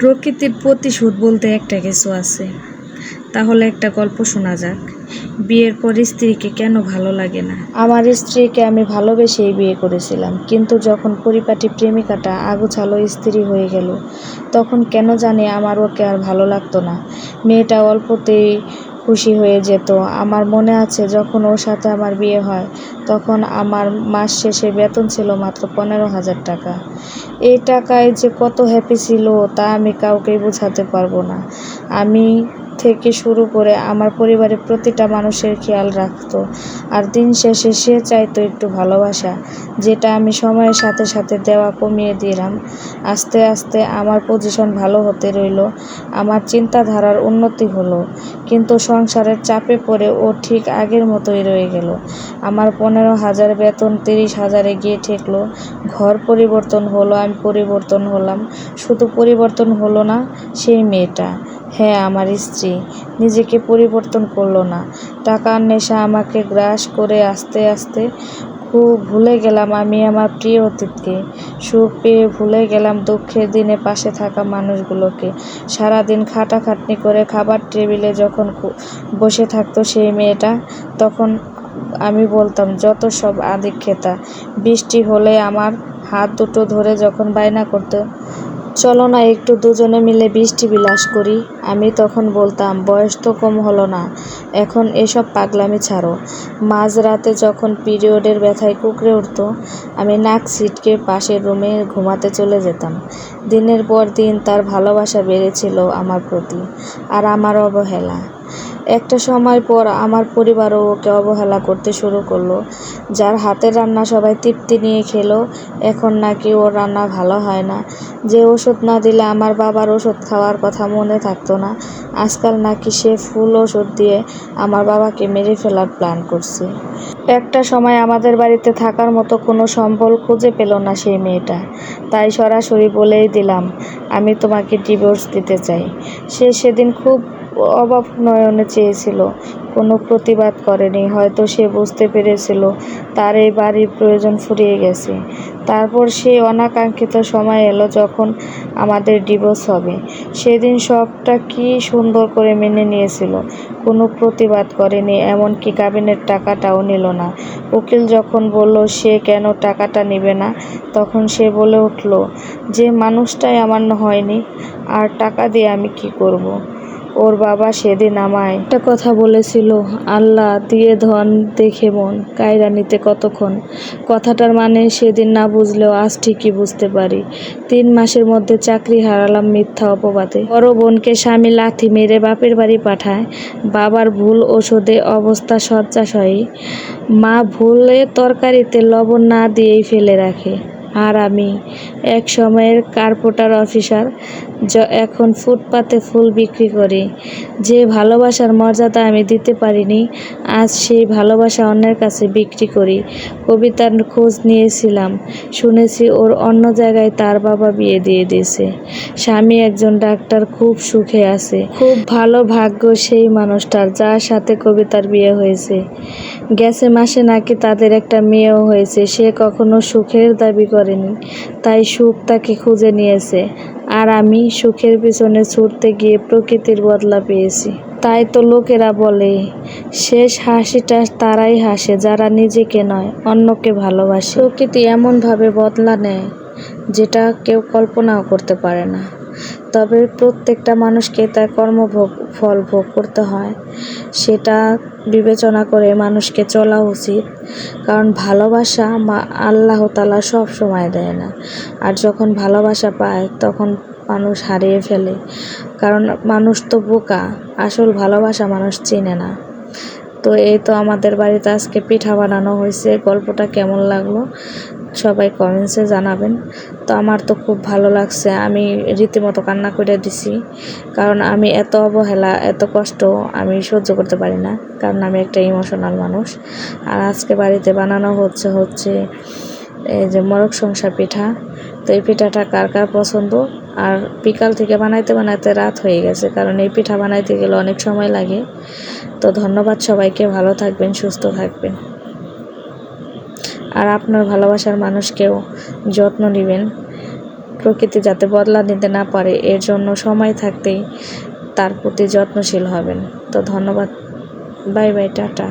প্রকৃতির প্রতিশোধ বলতে একটা কিছু আছে। তাহলে একটা গল্প শোনা যাক। বিয়ের পর স্ত্রীকে কেন ভালো লাগে না? আমার স্ত্রীকে আমি ভালোবেসেই বিয়ে করেছিলাম, কিন্তু যখন পরিপাটি প্রেমিকাটা আগুছালো স্ত্রী হয়ে গেল, তখন কেন জানি আমার ওকে আর ভালো লাগতো না। মেয়েটা অল্পতেই খুশি হয়ে যেত। আমার মনে আছে, যখন ওর সাথে আমার বিয়ে হয়, তখন আমার মাস শেষে বেতন ছিল মাত্র পনেরো হাজার টাকা। এই টাকায় যে কত হ্যাপি ছিল, তা আমি কাউকেই বোঝাতে পারব না। আমি থেকে শুরু করে আমার পরিবারের প্রতিটা মানুষের খেয়াল রাখতো। আর দিন শেষে সে চাইতো একটু ভালোবাসা, যেটা আমি সময়ের সাথে সাথে দেওয়া কমিয়ে দিলাম। আস্তে আস্তে আমার পজিশন ভালো হতে রইল, আমার চিন্তাধারার উন্নতি হলো, কিন্তু সংসারের চাপে পড়ে ও ঠিক আগের মতোই রয়ে গেল। আমার পনেরো হাজার বেতন তিরিশ হাজারে গিয়ে ঠেকলো, ঘর পরিবর্তন হলো, আমি পরিবর্তন হলাম। শুধু পরিবর্তন হলো না, সেই মেয়েটা। হ্যাঁ আমার স্ত্রী, নিজেকে পরিবর্তন করল না। টাকার নেশা আমাকে গ্রাস করে আস্তে আস্তে খুব ভুলে গেলাম আমি আমার প্রিয় অতীতকে। সুখ পেয়ে ভুলে গেলাম দুঃখের দিনে পাশে থাকা মানুষগুলোকে। সারাদিন খাটাখাটনি করে খাবার টেবিলে যখন বসে থাকতো সেই মেয়েটা, তখন আমি বলতাম, যত সব আদিক্ষেতা, বৃষ্টি হলে আমার হাত দুটো ধরে যখন বায়না করতো চলো না একটু দুজনে মিলে বৃষ্টি বিলাস করি। আমি তখন বলতাম, বয়স তো কম হলো না, এখন এসব পাগলামি ছাড়ো। মাঝরাতে যখন পিরিয়ডের ব্যথায় কুকড়ে উঠত, আমি নাক সিটকে পাশের রুমে ঘুমাতে চলে যেতাম। দিনের পর দিন তার ভালোবাসা বেড়েছিল আমার প্রতি, আর আমার অবহেলা। একটা সময় পর আমার পরিবারও ওকে অবহেলা করতে শুরু করল। যার হাতের রান্না সবাই তৃপ্তি নিয়ে খেলো, এখন নাকি ওর রান্না ভালো হয় না। যে ওষুধ না দিলে আমার বাবার ওষুধ খাওয়ার কথা মনে থাকতো না। আজকাল নাকি সে ফুল ওষুধ দিয়ে আমার বাবাকে মেরে ফেলার প্ল্যান করছে। একটা সময় আমাদের বাড়িতে থাকার মতো কোনো সম্বল খুঁজে পেল না সেই মেয়েটা। তাই সরাসরি বলেই দিলাম, আমি তোমাকে ডিভোর্স দিতে চাই। সে সেদিন খুব অভাব নয়নে চেয়েছিল। কোনো প্রতিবাদ করেনি, হয়তো সে বুঝতে পেরেছিল তার এই বাড়ির প্রয়োজন ফুরিয়ে গেছে। তারপর সে অনাকাঙ্ক্ষিত সময় এলো যখন আমাদের ডিভোর্স হবে। সেদিন সবটা কি সুন্দর করে মেনে নিয়েছিল। কোনো প্রতিবাদ করেনি, এমনকি কাবিনের টাকাটাও নিল না। উকিল যখন বলল, সে কেন টাকাটা নেবে না? তখন সে বলে উঠল, যে মানুষটাই আমার হয়নি, আর টাকা দিয়ে আমি কি করব। ওর বাবা সেদিন আমায় একটা কথা বলেছিল, আল্লাহ, দিয়ে ধন দেখে মন কায়রা নিতে কতক্ষণ? কথাটার মানে সেদিন না বুঝলেও আজ ঠিকই বুঝতে পারি। তিন মাসের মধ্যে চাকরি হারালাম মিথ্যা অপবাদে। বড় বোনকে স্বামী লাথি মেরে বাপের বাড়ি পাঠায়। বাবার ভুল ওষুধে অবস্থা শয্যাশয়ী। মা ভুলে তরকারিতে লবণ না দিয়েই ফেলে রাখে। আর আমি এক সময়ের কার্পোটার অফিসার এখন ফুটপাতে ফুল বিক্রি করি। যে ভালোবাসার মর্যাদা আমি দিতে পারিনি, আজ সেই ভালোবাসা অন্যের কাছে বিক্রি করি। কবিতার খোঁজ নিয়েছিলাম, শুনেছি ওর অন্য জায়গায় তার বাবা বিয়ে দিয়ে দিয়েছে। স্বামী একজন ডাক্তার, খুব সুখে আছে। খুব ভালো ভাগ্য সেই মানুষটার, যার সাথে কবিতার বিয়ে হয়েছে। গেছে মাসে নাকি তাদের একটা মেয়েও হয়েছে, সে কখনো সুখের দাবি করেনি, তাই সুখ তাকে খুঁজে নিয়েছে। আর আমি সুখের পিছনে ছুটতে গিয়ে প্রকৃতির বদলা পেয়েছি। তাই তো লোকেরা বলে, শেষ হাসিটা তারাই হাসে, যারা নিজেকে নয়, অন্যকে ভালোবাসে। প্রকৃতি এমনভাবে বদলা নেয়, যেটা কেউ কল্পনাও করতে পারে না। তবে প্রত্যেকটা মানুষকে তার কর্মভোগ, ফল ভোগ করতে হয়। সেটা বিবেচনা করে মানুষকে চলা উচিত। কারণ ভালোবাসা মা, আল্লাহ তালা সব সময় দেয় না। আর যখন ভালোবাসা পায়, তখন মানুষ হারিয়ে ফেলে। কারণ মানুষ তো বোকা, আসল ভালোবাসা মানুষ চিনে না। তো এই তো আমাদের বাড়িতে আজকে পিঠা বানানো হয়েছে। গল্পটা কেমন লাগল? সবাই কমেন্টসে জানাবেন। তো আমার তো খুব ভালো লাগছে, আমি রীতিমতো কান্না করে দিছি। কারণ আমি এত অবহেলা, এত কষ্ট আমি সহ্য করতে পারি না, কারণ আমি একটা ইমোশনাল মানুষ। আর আজকে বাড়িতে বানানো হচ্ছে হচ্ছে এই যে মরক সংসার পিঠা। তো এই পিঠাটা কার কার পছন্দ? আর বিকাল থেকে বানাইতে বানাইতে রাত হয়ে গেছে, কারণ এই পিঠা বানাইতে গেলে অনেক সময় লাগে। তো ধন্যবাদ সবাইকে, ভালো থাকবেন, সুস্থ থাকবেন। আর আপনার ভালোবাসার মানুষকেও যত্ন নেবেন। প্রকৃতি যাতে বদলা নিতে না পারে, এর জন্য সময় থাকতেই তার প্রতি যত্নশীল হবেন। তো ধন্যবাদ। Bye bye, tata.